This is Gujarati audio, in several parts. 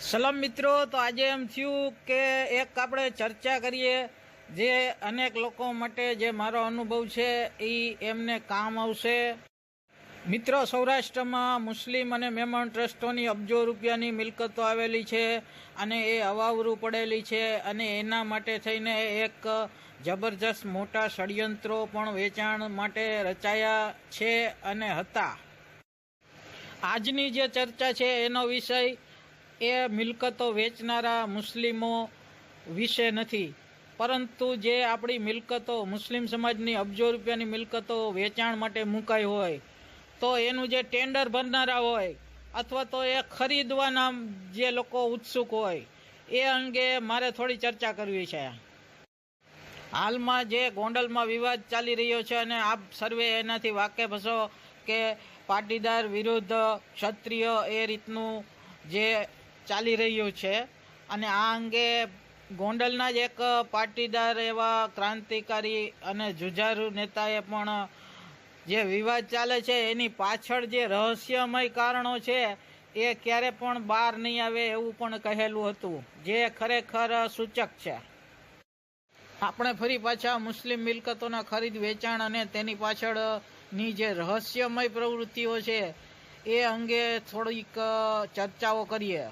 સલામ મિત્રો, તો આજે એમ થયું કે એક આપણે ચર્ચા કરીએ જે અનેક લોકો માટે જે મારો અનુભવ છે એ એમને કામ આવશે. મિત્રો, સૌરાષ્ટ્રમાં મુસ્લિમ અને મેમણ ટ્રસ્ટોની અબજો રૂપિયાની મિલકતો આવેલી છે અને એ અવાવરું પડેલી છે અને એના માટે થઈને એક જબરજસ્ત મોટા ષડયંત્રો પણ વેચાણ માટે રચાયા છે અને હતા. આજની જે ચર્ચા છે, એનો વિષય એ મિલકતો વેચનારા મુસ્લિમો વિશે નથી. પરંતુ જે આપણી મિલકતો મુસ્લિમ સમાજની અબજો રૂપિયાની મિલકતો વેચાણ માટે મુકાઈ હોય, તો એનું જે ટેન્ડર ભરનારા હોય, અથવા તો એ ખરીદવાના જે લોકો ઉત્સુક હોય, એ અંગે મારે થોડી ચર્ચા કરવી છે. હાલમાં જે ગોંડલમાં વિવાદ ચાલી રહ્યો છે અને આપ સર્વે એનાથી વાકેફ હશો કે પાટીદાર વિરુદ્ધ ક્ષત્રિય એ રીતનું જે ચાલી રહ્યું છે. અને આ અંગે ગોંડલના જ એક પાટીદાર એવા ક્રાંતિકારી અને જુજારુ નેતાએ પણ જે વિવાદ ચાલે છે, એની પાછળ જે રહસ્યમય કારણો છે, એ ક્યારે પણ બહાર નહીં આવે એવું પણ કહેલું હતું. જે ખરેખર સૂચક છે. આપણે ફરી પાછા મુસ્લિમ મિલકતોના ખરીદ, વેચાણ અને તેની પાછળની જે રહસ્યમય પ્રવૃત્તિઓ છે, એ અંગે થોડીક ચર્ચાઓ કરીએ.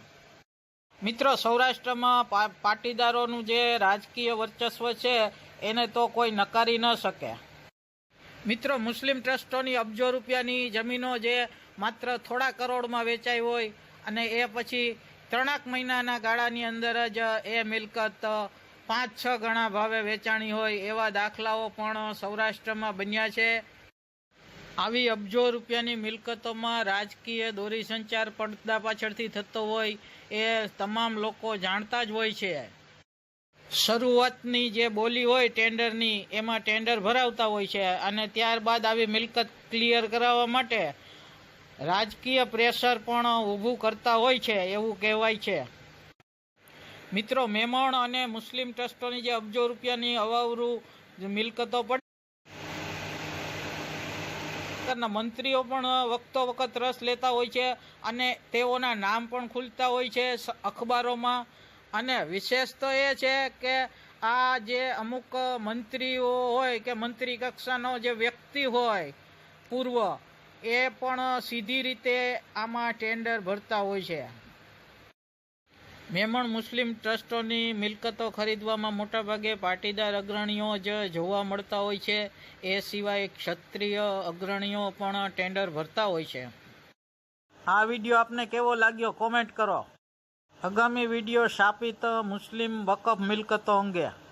મિત્રો, સૌરાષ્ટ્રમાં પાટીદારોનું જે રાજકીય વર્ચસ્વ છે, એને તો કોઈ નકારી ન શકે. મિત્રો, મુસ્લિમ ટ્રસ્ટોની અબજો રૂપિયાની જમીનો જે માત્ર થોડા કરોડમાં વેચાઈ હોય અને એ પછી ત્રણેક મહિનાના ગાળાની અંદર જ એ મિલકત પાંચ છ ગણા ભાવે વેચાણી હોય એવા દાખલાઓ પણ સૌરાષ્ટ્રમાં બન્યા છે. આવી અબજો રૂપિયાની મિલકતોમાં રાજકીય દોરી સંચાર પડદા પાછળથી થતો હોય એ તમામ લોકો જાણતા જ હોય છે. શરૂઆતની જે બોલી હોય ટેન્ડરની, એમાં ટેન્ડર ભરાવતા હોય છે અને ત્યારબાદ આવી મિલકત ક્લિયર કરાવવા માટે રાજકીય પ્રેશર પણ ઊભું કરતા હોય છે એવું કહેવાય છે. મિત્રો, મેમણ અને મુસ્લિમ ટ્રસ્ટોની જે અબજો રૂપિયાની અવાવરું મિલકતો પડી સરકારના મંત્રીઓ પણ વખતો વખત રસ લેતા હોય છે અને તેઓના નામ પણ ખુલતા હોય છે અખબારોમાં. અને વિશેષ તો એ છે કે આ જે અમુક મંત્રીઓ હોય કે મંત્રી કક્ષાનો જે વ્યક્તિ હોય પૂર્વ, એ પણ સીધી રીતે આમાં ટેન્ડર ભરતા હોય છે. મેમણ મુસ્લિમ ટ્રસ્ટોની મિલકતો ખરીદવામાં મોટાભાગે પાટીદાર અગ્રણીઓ જ જોવા મળતા હોય છે. એ સિવાય ક્ષત્રિય અગ્રણીઓ પણ ટેન્ડર ભરતા હોય છે. આ વીડિયો આપને કેવો લાગ્યો કોમેન્ટ કરો. આગામી વીડિયો શાપિત મુસ્લિમ વકફ મિલકતો અંગે.